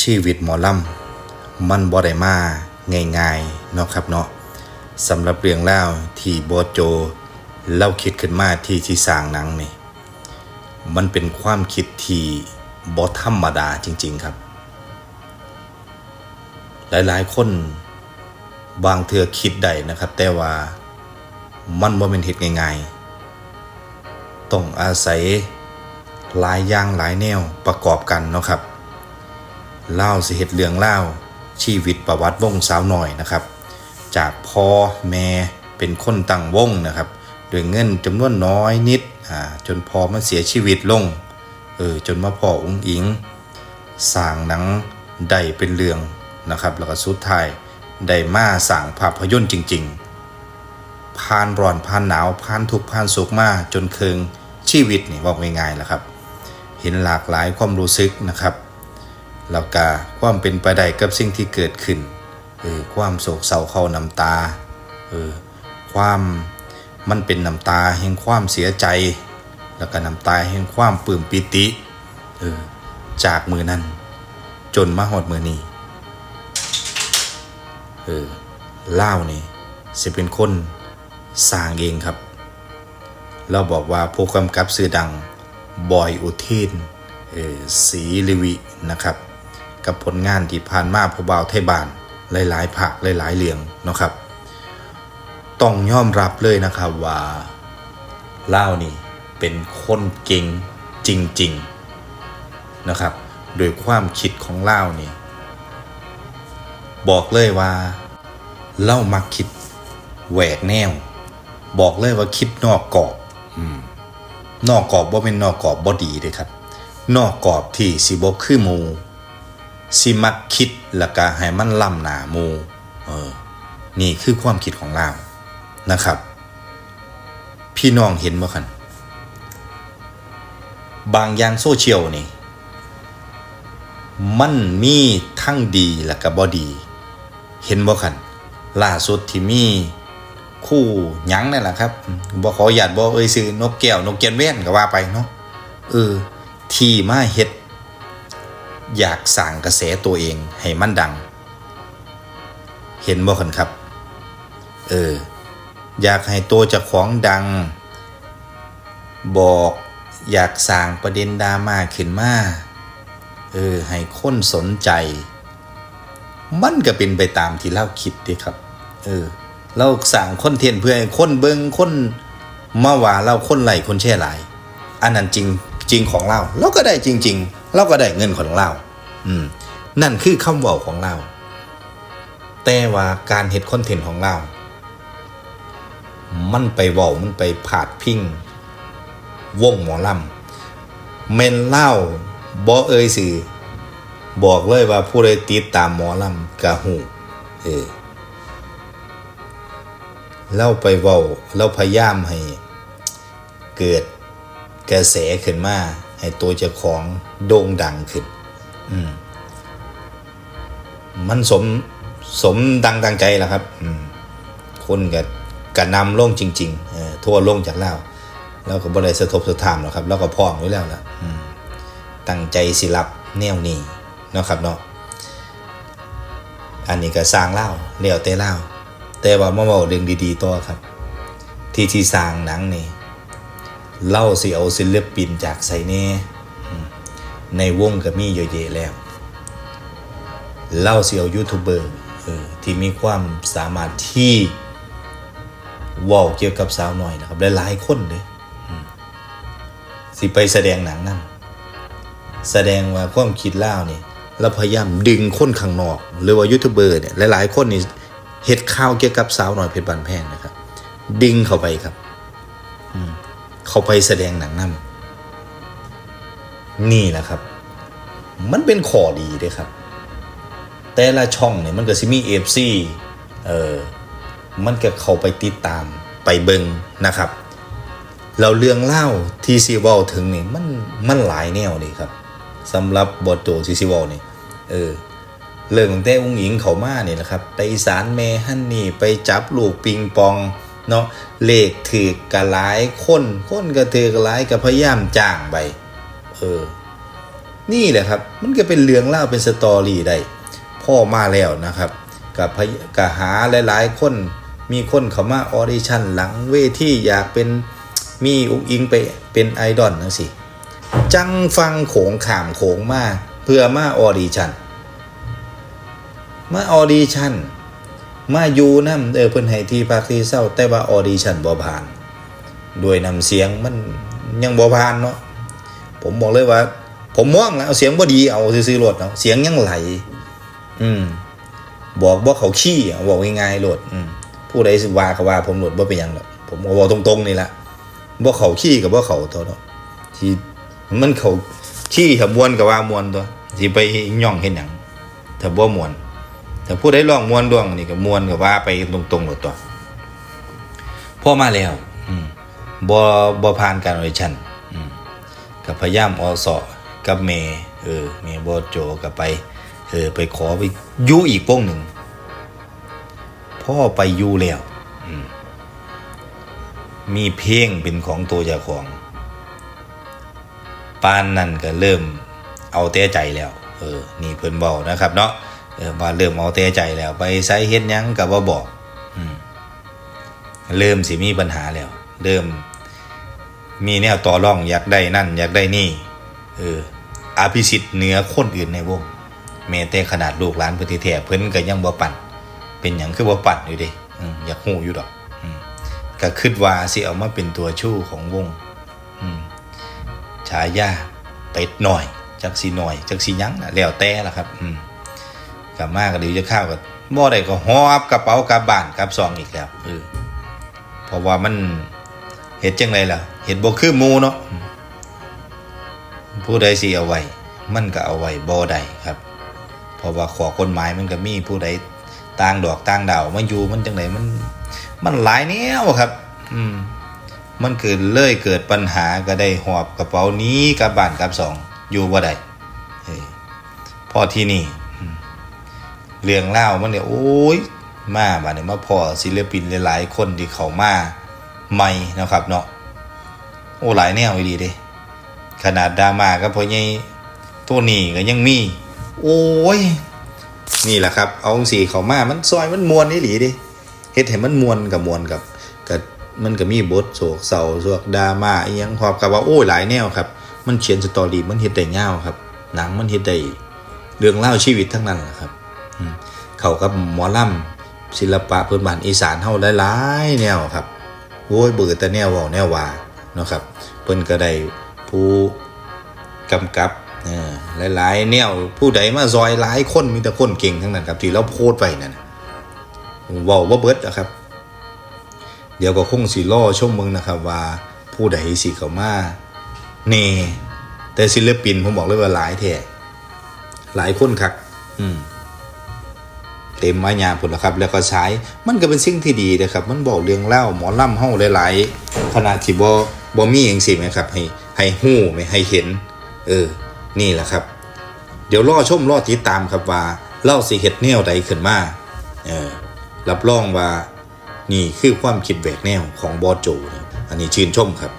ชีวิตหมอลำมันบ่ได้มาง่ายๆเนาะครับเนาะสำหรับเรื่องเล่าวที่บอโจเล่าคิดขึ้นมาที่ที่สร้างหนังนี่มันเป็นความคิดที่บ่ธรรมดาจริง ๆครับ หลายๆคนบางเทือคิดได้นะครับ แต่ว่ามันบ่เป็นเหตุง่ายๆต้องอาศัยหลายอย่างหลายแนวประกอบกันเนาะครับ เล่าสิเหตุเรื่องเล่าชีวิตประวัติวงสาวหน่อยนะครับ จากพ่อแม่เป็นคนตั้งวงนะครับด้วยเงินจำนวนน้อยนิดอ่าจนพอมาเสียชีวิตลงเออจนมาพ่อองค์อิงสร้างหนังได้เป็นเรื่องนะครับ แล้วก็สุดท้ายได้มาสร้างภาพยนตร์จริง ๆ ผ่านร้อนผ่านหนาวผ่านทุกผ่านสุขมาจนเคืองชีวิตนี่ว่าง่ายๆแหละครับ เห็นหลากหลายความรู้สึกนะครับ แล้วก็ความเป็นไปได้กับสิ่งที่เกิดขึ้นเออความโศกเศร้าเข้าน้ำตาเออความมันเป็นน้ำตาแห่งความเสียใจ แล้วก็น้ำตาแห่งความปลื้มปิติเออจากมือนั้น จนมาหอดมือนี้เออเล่านี่สิเป็นคนสร้างเองครับ เราบอกว่าผู้กำกับสื่อดังบอยอุเทนเอ่อศรีลิวินะครับ กับผลงานที่ผ่านมาผู้บ่าวไทยบานหลายๆภาคหลายๆเรื่องเนาะครับ ต้องยอมรับเลยนะครับว่าเล่านี่เป็นคนเก่งจริงๆนะครับ โดยความคิดของเล่านี่บอกเลยว่าเล่ามักคิดแหวกแนว บอกเลยว่าคิดนอกกรอบนอกกรอบว่าเป็นนอกกรอบบ่ดีเด้ครับ นอกกรอบที่สิบ่คือมู สิมักคิดแล้วก็ให้มันล้ำหนามูเออนี่คือความคิดของเรานะครับ พี่น้องเห็นบ่คันบางอย่างโซเชียลนี่ มันมีทั้งดีและก็บ่ดี เห็นบ่คันล่าสุดที่มีคู่ยังนั่นแหละครับบ่ขอหยาดบ่เอ่ยซื้อนกแก้วนกเกียนแว่นก็ว่าไปเนาะเออที่มาเฮ็ด อยากสร้างกระแสตัวเองให้มันดัง เห็นบ่คันครับ เออ อยากให้ตัวจ้าของดัง บอกอยากสร้างประเด็นดราม่าขึ้นมา เออ ให้คนสนใจ มันก็เป็นไปตามที่เราคิดด้ครับ เออ เราสั่งคนเทนต์เพื่อให้คนเบิงคนมาว่าเราคนไหลคนแช่หลายอันนั้นจริงจริงของเรา เราก็ได้จริง ๆ เราก็ได้เงินของเราอืมนั่นคือคำว่าของเรา แต่ว่าการเฮ็ดคอนเทนต์ของเรา มันไปว้ามันไปผาดพิงวงหมอลำเมนเล่าบอเอ่ยสื่อบอกเลยว่าผู้ใดติดตามหมอลำกะหูเออเล่าไปเว้าเราพยายามให้ เกิดกระแสขึ้นมา ให้ตัวเจ้าของโด่งดังขึ้น อืม มันสมสมดังดังใจแล้วครับ อืม คนกับกระนำลงจริงๆเออทั่วลงจากเล่าแล้วก็บริสะทบสะทามหรอกครับ แล้วก็พร้อมไว้แล้วล่ะอืมตั้งใจสิรับแนวนี้เนาะครับเนาะอันนี้ก็สร้างเล่าเลี้ยวแต่เล่าแต่ว่ามาบอกเรื่องดีๆต่อครับ ที่ที่สร้างหนังนี่ เล่าสิเอาศิลปินจากไซเน่ในวงก็มีเยอะแยะแล้ว เล่าสิเอายูทูบเบอร์ที่มีความสามารถที่ว่าเกี่ยวกับสาวหน่อยนะครับหลายๆคนเลยสิไปแสดงหนังนั่นแสดงว่าความคิดเล่านี่เราพยายามดึงคนข้างนอก หรือว่ายูทูบเบอร์เนี่ยหลายๆคนนี่เฮ็ดข่าวเกี่ยวกับสาวหน่อยเพชรบานแพงนะครับ ดึงเข้าไปครับ เขาไปแสดงหนังนั่นนี่แหละครับ มันเป็นข้อดีด้วยครับ แต่ละช่องเนี่ยมันก็สิมีเอฟซีเออมันก็เข้าไปติดตามไปเบิงนะครับเราเรื่องเล่าที่ซีเวลถึงนี่มันมันหลายแนวเลยครับสำหรับบทโจทีซีเวลนี่เออเรื่องตั้งแต่อุ้งหญิงเขามาเนี่ยแหละครับ ไปสารแม่ฮันนี่ไปจับลูกปิงปอง เนาะเลขถือกกะหลายคนคนก็ถือกระหลายก็พยายามจ้างไปเออนี่แหละครับ มันก็เป็นเรื่องเล่าเป็นสตอรี่ได้พ่อมาแล้วนะครับกับกับหาหลาย ๆ คนมีคนเขามาออดิชั่นหลังเวทีอยากเป็นมีอุ้งอิงไปเป็นไอดอลนั่นสิจังฟังโขงขามโขงมาเพื่อมาออดิชั่นมาออดิชั่น มาอยู่นำเออเพิ่นให้ที่พักที่เศร้าแต่ว่าออดิชั่นบ่ผ่านด้วยนำเสียงมันยังบ่ผ่านเนาะผมบอกเลยว่า ผมมองแล้วเอาเสียงบ่ดีเอาซื่อๆโลดเนาะเสียงยังไหล อืมบอกบ่เขาขี้บอกง่ายๆโหลดอืมผู้ใดสิว่าก็ว่าผมโหลดบ่เป็นหยังดอกผมก็บอกตรงๆนี่แหละบ่เขาขี้กับบ่เขาตัวเนาะที่มันเขาขี้ถ้ามวนก็ว่ามวนตัวสิไปย่องเฮ็ดหยังถ้าบ่มวน ถ้าผู้ใดร้องมวนดวงนี่ก็มวนก็ว่าไปตรงๆหมดตัวพ่อมาแล้วบ่บ่ผ่านการออดิชั่นอืมก็พยายามอสอกับเมเออเมบ่โจก็ไป เออ ไปขอไปอยู่อีกโป้งหนึ่งพ่อไปอยู่แล้วมีเพลงเป็นของตัวเจ้าของปานนั่นก็เริ่มเอาแต่ใจแล้ว เออ นี่เพิ่นเบานะครับเนาะ เออว่าเริ่มเอาแต่ใจแล้วไปใส่เฮ็ดยังก็บ่บอกอเริ่มสิมีปัญหาแล้ว เริ่ม มีแนวต่อรองอยากได้นั่น อยากได้นี่ เอออภิสิทธิ์เหนือคนอื่นในวงแม้แต่ขนาดลูกหลานพิ่นที่แท้เพิ่นก็ยังบ่ปั่น เป็นหยังคือบ่ปั่นอยู่ด้อืมอยากฮู้อยู่ดอกอืมก็คิดว่าสิเอามาเป็นตัวชู้ของวงอืมฉายาเป็ดหน่อย จักสิหน่อย จักสิยังนะแล้วแต่ล่ะครับ อืม กลับมาก็เดี๋ยวจะข้าวก็บ่ได้ก็หอบกระเป๋ากลับบ้านกลับซองอีกแล้วเออเพราะว่ามันเฮ็ดจังไดล่ะเฮ็ดบ่คือมูเนาะผู้ใดสิเอาไว้มันก็เอาไว้บ่ได้ครับ เพราะว่าขอกฎหมายมันก็มีผู้ใดต่างดอกต่างดาวมาอยู่มันจังไดมัน มันหลายแนวครับ อืมมันเกิดเลยเกิดปัญหาก็ได้หอบกระเป๋านี้กลับบ้านกลับสองอยู่บ่ได้พอที่นี่ เรื่องเล่ามันเนี่ยโอ้ยมาบัดนี้มาพอศิลปินหลายๆคนที่เขามาใหม่นะครับเนาะโอ้หลายแนวดีเด้ขนาดดราม่าก็พอใหญ่ตัวนี้ก็ยังมี โอ้ย นี่แหละครับ เอาสีเขามามันซอยมันมวนนี่หลีดิเฮ็ดให้มันมวนกับมวนกับกับมันก็มีบทโศกเศร้าสวกดราม่าอีหยังพร้อมกับว่าโอ้ยหลายแนวครับ มันเขียนสตอรี่มันเฮ็ดได้ยาวครับ หนังมันเฮ็ดได้เรื่องเล่าชีวิตทั้งนั้นแหละครับ เขากับหมอลำศิลปะพื้นบ้านอีสานเฮาหลายๆแนวครับโอ้ยเบื่อแต่แนวว้าแนวว่าเนาะครับเพิ่นก็ได้ผู้กำกับหลายๆแนวผู้ใดมาซอยหลายคนมีแต่คนเก่งทั้งนั้นครับที่เราโพสต์ไปนั่นน่ะเว้าว่าเบิดนะครับ เดี๋ยวก็คงสิล่อชมมึงนะครับ ว่าผู้ใดสิเข้ามาเน่แต่ศิลปินผมบอกเลยว่าหลายแท้หลายคนคักอืม เต็มมายาผลละครับ แล้วก็ใช้มันก็เป็นสิ่งที่ดีนะครับ มันบอกเรื่องเล่าหมอล่ำเฮาหลายๆขนาดที่บ่บ่มีเองสิไหมครับ ให้ให้ฮู้ไหมให้เห็น เออ นี่แหละครับ เดี๋ยวรอชมรอติดตามครับว่าเล่าสิเฮ็ดแนวใดขึ้นมาเออรับรองว่า นี่คือความคิดแหวกแนวของบอโจนะอันนี้ชื่นชมครับ